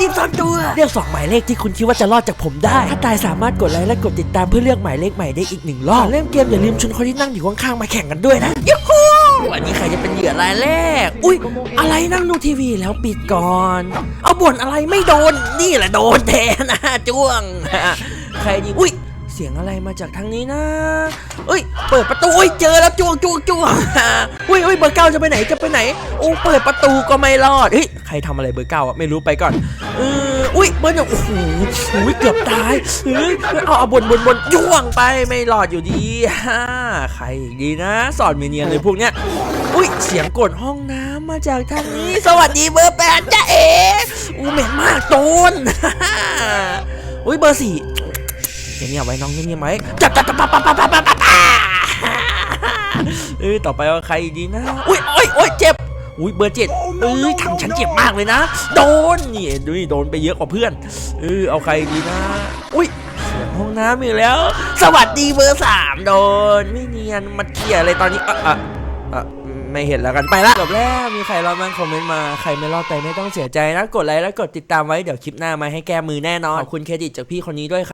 รีบซ่อนตัวเลือกสองหมายเลขที่คุณคิดว่าจะรอดจากผมได้ ถ้าตายสามารถกดไลค์และกดติดตามเพื่อเลือกหมายเลขใหม่ได้อีกหนึ่งรอบก่อนเล่นเกมอย่าลืมชวนคนที่นั่งอยู่ข้างๆมาแข่งกันด้วยนะยูฮูวันนี้ใครจะเป็นเหยื่อรายแรก อุ้ยอะไรนั่งดูทีวีแล้วปิดก่อน เอาบ่นอะไรไม่โดน นี่แหละโดนแทนนะจ้วง ใครดีอุ้ย เสียงอะไรมาจากทางนี้นะ เอ้ย เปิดประตูอุ้ยเจอแล้วจ้วงจ้วงจ้วงอุ้ยอุ้ยเบอร์เก้าจะไปไหนจะไปไหน โอ้เปิดประตูก็ไม่รอดเฮ้ยใครทำอะไรเบอร์เก้าอะไม่รู้ไปก่อนเอออุ้ยเบอร์หนึ่งโอ้โหอุ้ยเกือบตายเฮ้ยเอาเอาบนบนบนย่วงไปไม่รอดอยู่ดีฮ่าใครดีนะ สอนเมีเนียนเลยพวกเนี้ยอุ้ยเสียงกดห้องน้ำมาจากทางนี้ สวัสดีเบอร์แปดจ้าเอ๋อู้เหม็นมากโตนอุ้ยเบอร์สี่ เงียบๆไว้น้องเงียบๆไว้จับจับจับปั๊บปั๊บปั๊บปั๊บเออต่อไปว่าใครดีนะอุ้ยโอ้ยโอ้ยเจ็บอุ้ยเบอร์เจ็ดเอ้ยทำฉันเจ็บมากเลยนะ โดนนี่ดูนี่โดนไปเยอะกว่าเพื่อนเออเอาใครดีนะ อุ้ยเสียงห้องน้ำอีกแล้ว สวัสดีเบอร์สามโดน ไม่เนียนมาเคลียอะไรตอนนี้อะอะอะไม่เห็นแล้วกันไปละจบแล้วมีใครรอดบ้างคอมเมนต์มาใครไม่รอดไปไม่ต้องเสียใจนะกดไลค์แล้วกดติดตามไว้เดี๋ยวคลิปหน้ามาให้แก้มือแน่นอนขอบคุณเครดิตจากพี่คนนี้ด้วยครับ